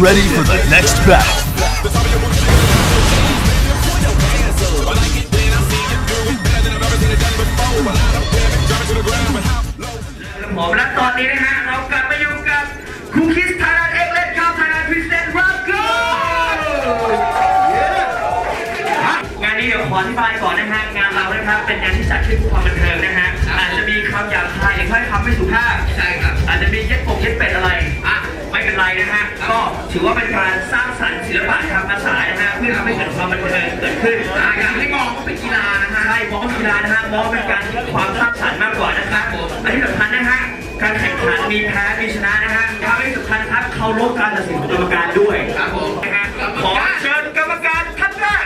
ready for the next battle. หมอและตอนนี้นะฮะเรากลับมาอยู่กับคูคิสไทยแลนด์เอ็กเลสครับไทยแลนด์พิเศษรับกูงานนี้เดี๋ยวขออธิบายก่อนนะฮะงานเรานะครับเป็นงานที่จัดขึ้นเพื่อความบันเทิงนะฮะอาจจะมีคำหยาบคายหรือถ้อยคำไม่สุภาพใช่ครับอาจจะมีเย็ดปกเย็ดเป็ดอะไรอะไม่เป็นไรนะฮะก็ ถือว่าเป็นการสร้างสรรค์ศิลปะทางภาษานะฮะเพื่อทำให้เกิดความบันเทิงเกิดขึ้นอยากให้มองว่าเป็นกีฬานะฮะใช่มองว่าเป็นกีฬานะฮะมองเป็นการความสร้างสรรค์มากกว่านะครับอันที่สำคัญนะฮะการแข่งขันมีแพ้มีชนะนะฮะทำให้สำคัญครับเคารพการตัดสินของกรรมการด้วยครับผมนะฮะขอเชิญกรรมการท่านแรก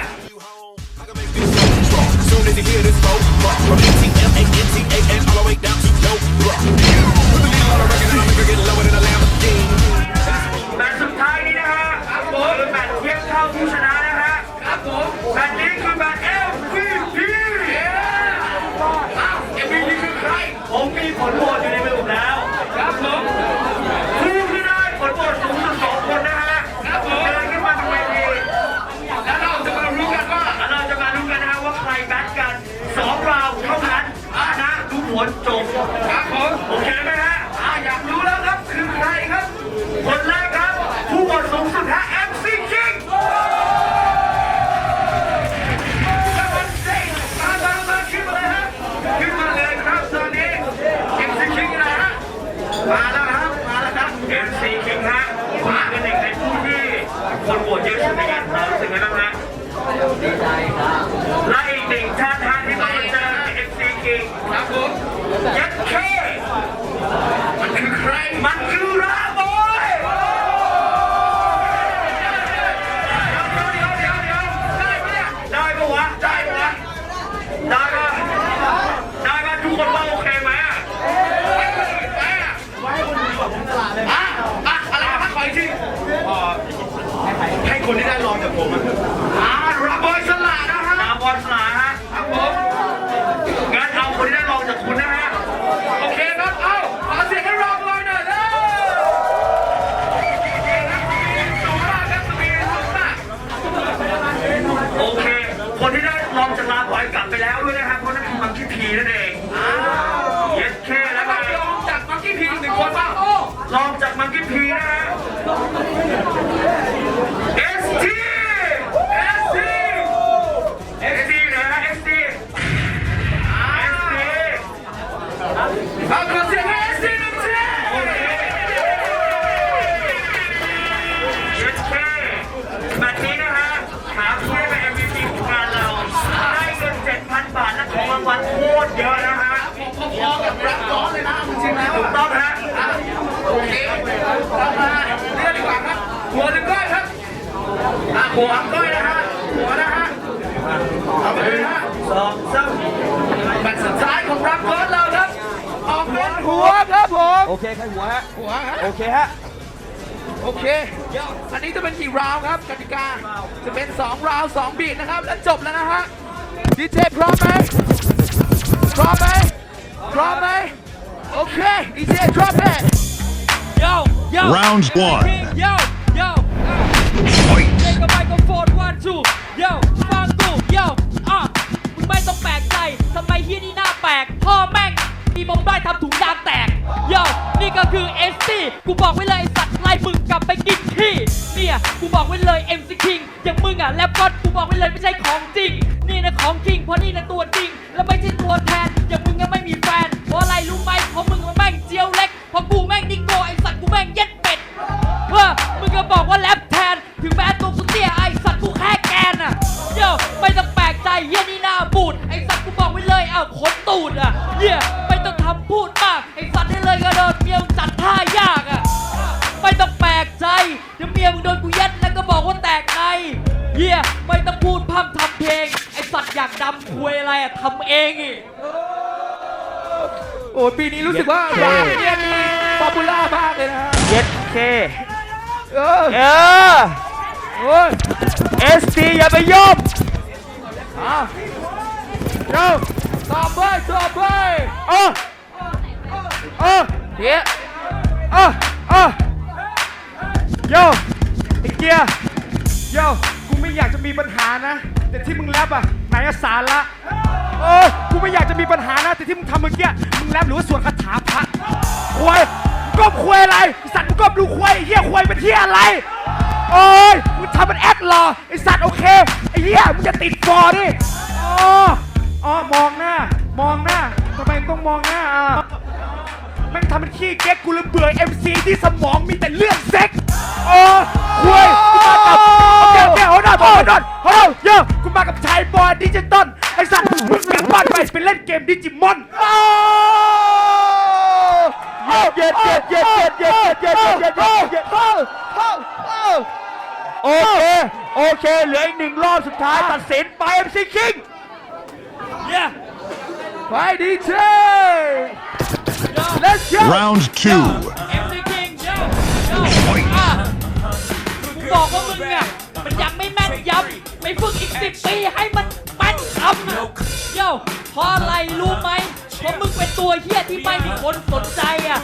คนที่ได้ลองจากผมอะอ่าราบอยสลานะฮะราบอยสลาฮะครับผมงั้นเอาคนที่ได้ลองจากคุณนะฮะ โอเคครับ เอาขอเสียงให้ราบอยหน่อยเร็วสูงมากครับสปีดสูงมากโอเค คนที่ได้ลองจากลาบอยกลับไปแล้วด้วยนะครับเพราะนั่นคือมังคีพีนั่นเองเย็ดเคแล้วก็ลองจากมังคีพีหนึ่งคนบ้างลองจากมังคีพี หัวก้อยนะฮะ หัวนะฮะเอาไปเลยฮะสองสามแมตช์สุดท้ายของรักร้อนเราครับ ออกเป็นหัวครับผม โอเคใครหัวฮะ หัวฮะ โอเคฮะ โอเค อันนี้จะเป็นกี่ราวครับกติกา จะเป็น 2 ราว 2 บีทนะครับ แล้วจบแล้วนะฮะ ดีเจพร้อมไหมพร้อมไหมพร้อมไหมโอเค ดีเจ drop it Yo, yo. Round one. Yo, two. Yo, ฟังกู yo อะมึงไม่ต้องแปลกใจทำไมเฮียนี่หน้าแปลกพ่อแม่งมีมงได้ทำถุงยางแตก Yo นี่ก็คือ SC กูบอกไว้เลยไอ้สัตว์ไล่มึงกลับไปกินขี้เนี่ยกูบอกไว้เลย MC King อย่างมึงอะแรปก็กูบอกไว้เลยไม่ใช่ของจริง นี่นะของจริงเพราะนี่นะตัวจริง แล้วไม่ใช่ตัวแทน อย่างมึงก็ไม่มีแฟนเพราะอะไรรู้ไหมเพราะมึงมันแม่งเจียวเล็กเพราะกูแม่งนิโกไอสัตว์กูแม่งเย็ดเป็ดเฮ้อมึงก็บอกว่าแรป เฮียไม่ต้องทำพูดมากไอสัตว์ได้เลยก็โดนเมียมึงจัดท่ายากอะไม่ต้องแปลกใจเดี๋ยวเมียมึงโดนกูยัดแล้วก็บอกว่าแตกในเฮียไม่ต้องพูดพร่ำทำเพลงไอสัตว์อยากดำคุยอะไรอะทำเองอีกโอ้ยปีนี้รู้สึกว่าเย้ราวเนี่ยมีป๊อปปูล่ามากเลยนะฮะเย็ดเคเออเออโอ้ย ST อย่าไปยอมอะเร็ว ต่อไปต่อไปเออเออเดี๋ยวเออเออโยเกียร์โย่กูไม่อยากจะมีปัญหานะ แต่ที่มึงแรปอะไหนอะสาระเออกูไม่อยากจะมีปัญหานะ แต่ที่มึงทำเมื่อกี้มึงแรปหรือว่าสวดคาถาพระควายก็ควยอะไรไอ้สัตว์มึงก็ดูควายไอ้เหี้ยควายเป็นเหี้ยอะไรโอ้ยมึงทำเป็นแอคหรอไอ้สัตว์โอเคไอ้เหี้ยมึงจะติดฟอร์ดิอ๋อ อ๋อมองหน้ามองหน้าทำไมต้องมองหน้าอะแม่งทำเป็นขี้เก๊กกูเลยเบื่อ MC ที่สมองมีแต่เรื่องเซ็กโอ้คุยกูมากับโอเคโอเคโหนอนโหนอนโหนอนเยอะกูมากับชายบอยดิจิตอลไอ้สัตว์มึงกลับบ้านไปไปเล่นเกมดิจิมอนเย็ดเย็ดเย็ดเย็ดเย็ดเย็ดเย็ดเย็ดเย็ดเย็ดโอเคโอเคเหลืออีกหนึ่งรอบสุดท้ายตัดสินไป MC King เย้ไป ดีเจ Let's go Round two. MC King โย่โย่อะกูบอกว่ามึงอะมันยังไม่แม่นยำไปฝึกอีกสิบปีให้มันแม่นคำอะโย่เพราะอะไรรู้ไหมเพราะมึงเป็นตัวเฮี้ยที่ไม่มีคนสนใจอะ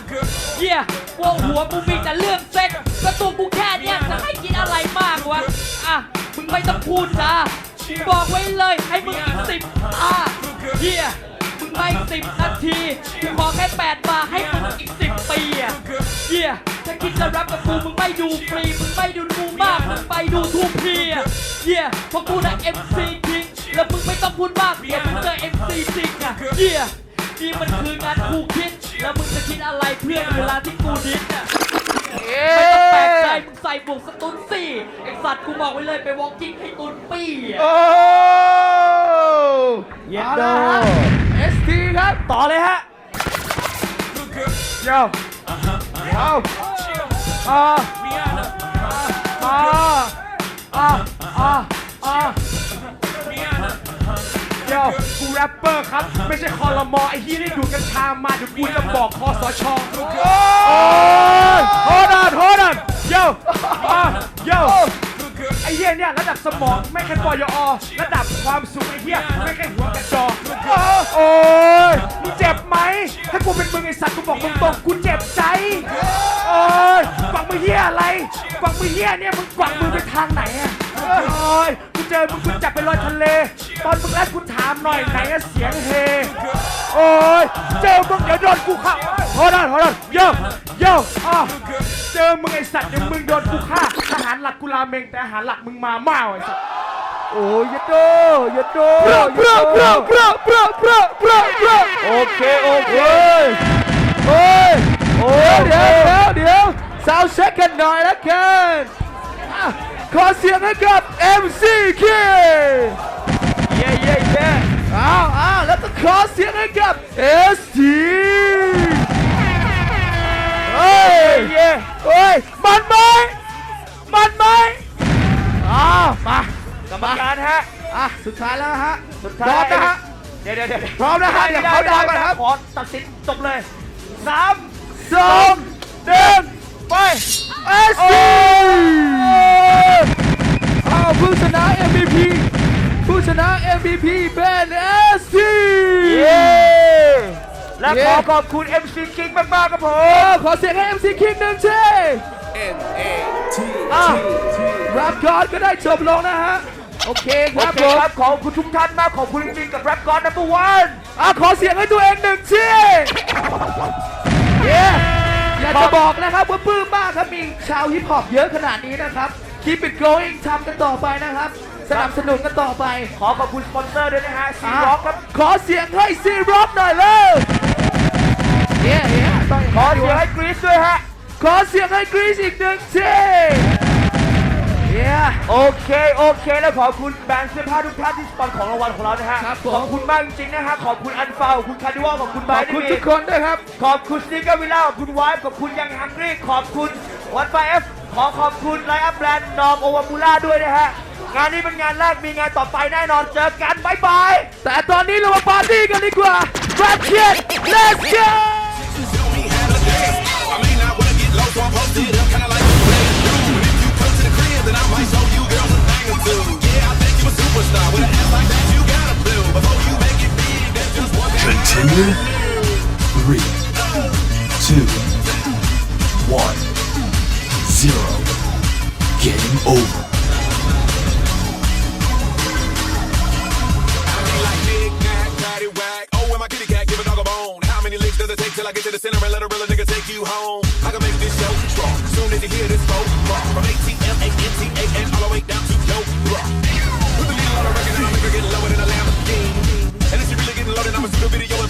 เฮี้ยพวกหัวมึงมีแต่เรื่องเซ็กก็ตัวกูแค่เนี้ยจะให้กินอะไรมากวะอะมึงไม่ต้องพูดจ้า บอกไว้เลยให้มึงสิบอะเฮียมึงไม่สิบนาทีกูขอแค่แปดบาทให้มึงอีกสิบปีอะเฮียถ้าคิดจะรับกับกูมึงไม่ดูฟรีมึงไม่ดูกูมากมึงไปดูทูพีอะเฮียเพราะกูนะ MC จริงแล้วมึงไม่ต้องพูดมากเดี๋ยวมึงเจอ MC จริงอะเฮียนี่มันคืองานกูคิด แล้วมึงจะคิดอะไรเพื่อนเวลาที่กูดิสอะ ไม่ต้องแปลกใจมึงใส่บวกสตุนสี่ไอสัตว์กูบอกไว้เลยไปวอล์กกิ้งให้ตุนปี้อะโอ้เย็นโดเอสทีครับต่อเลยฮะโย่เอาอ่าอ่าอ่าอ่าอ่า โย่กูแรปเปอร์ครับ ไม่ใช่คอรมอไอ้ที่ได้ดูดกัญชามาเดี๋ยวกูจะบอกคอสชโอ้ยโฮดอนโฮดอนโย่อ่าโย่ไอ้เหี้ยเนี่ยระดับสมองไม่แค่ปยอระดับความสุขไอ้เหี้ยไม่แค่หัวกระจอกโอ้ยมึงเจ็บไหมถ้ากูเป็นมึงไอ้สัตว์กูบอกตรงๆกูเจ็บใจโอ้ยฟังมือเหี้ยอะไรฟังมือเหี้ยเนี่ยมึงกวักมือไปทางไหนอะโอ้ยกู เจอมึงคุณจับไปลอยทะเล ตอนมึงแรกคุณถามหน่อยไหนเสียงเฮ โอ้ยเจอมึงเดี๋ยวโดนกูฆ่าหอ้ยดนโอ้ยดนโย่โย่อเจอมึงไอสัตว์เดี๋ยวมึงโดนกูฆ่าทหารหลักกูลาเมงแต่ทหารหลักมึงมาม่าไอสัตว์โอ้ยยัดโดยัดโดยัดโดโอเคโอเคโอ้ยโอ้ยเดี๋ยวเดี๋ยวเดี๋ยวสาวเช็คกันหน่อยละกัน ขอเสียงให้กับ MC k เย้เย้เย้อ้าวอ้าวแล้วก็ขอเสียงให้กับ ST เฮ้ยเย้เฮ้ยมันไหมมันไหมอ้าวมากรรมการฮะอะสุดท้ายแล้วฮะสุดท้ายพร้อมนะฮะเดี๋ยวเดี๋ยวเดี๋ยวพร้อมนะฮะเดี๋ยวเขาดาวกันครับขอตัดสินจบเลยสามสองหนึ่งไปเอสซีอ้าว ผู้ชนะ MVP ผู้ชนะ MVP เป็นเอสซีเย้และขอขอบคุณ MC King มากๆครับผม ขอเสียงให้ MC King หนึ่งทีอะรับกอนก็ได้จบลงนะฮะ โอเคครับผมครับขอบคุณทุกท่านมากขอบคุณจริงๆกับแรปกอนนัมเบอร์วันอะขอเสียงให้ตัวเองหนึ่งทีเย้อยากจะบอกนะครับว่าปลื้มมากครับมีชาวฮิปฮอปเยอะขนาดนี้นะครับ Keep it going ทำกันต่อไปนะครับ สนับสนุนกันต่อไป ขอขอบคุณสปอนเซอร์ด้วยนะฮะซีร็อกครับ ขอเสียงให้ซีร็อกหน่อยเลยเย้เย้ต้องขอเสียงให้กรีซด้วยฮะ ขอเสียงให้กรีซอีกหนึ่งที Yeah. โอเคโอเค แล้วขอบคุณแบรนด์เสื้อผ้าทุกท่านที่สปอนของรางวัลของเรานะฮะครับผมขอบคุณมากจริงๆนะฮะ ขอบคุณอันฟาวขอบคุณคาร์ดิวอลขอบคุณไบขอบคุณทุกคนด้วยครับ ขอบคุณสติกเกอร์วิลล่าขอบคุณไวฟ์ขอบคุณยังฮังกี้ขอบคุณวันไฟเอฟ ขอขอบคุณไลอัพแบรนด์นอมโอวามูล่าด้วยนะฮะ งานนี้เป็นงานแรกมีงานต่อไปแน่นอนเจอกันบ๊ายบาย แต่ตอนนี้เรามาปาร์ตี้กันดีกว่า Rap Kid Let's go Tell me how to dance. I may I get to the center and let a real nigga take you home. I can make this show strong. Soon as you hear this phone rock. From ATM, ANTA, and all the way down to your block. Put the needle on the record, I'm getting lower than a Lamborghini. And if you really getting loaded, I'ma shoot a video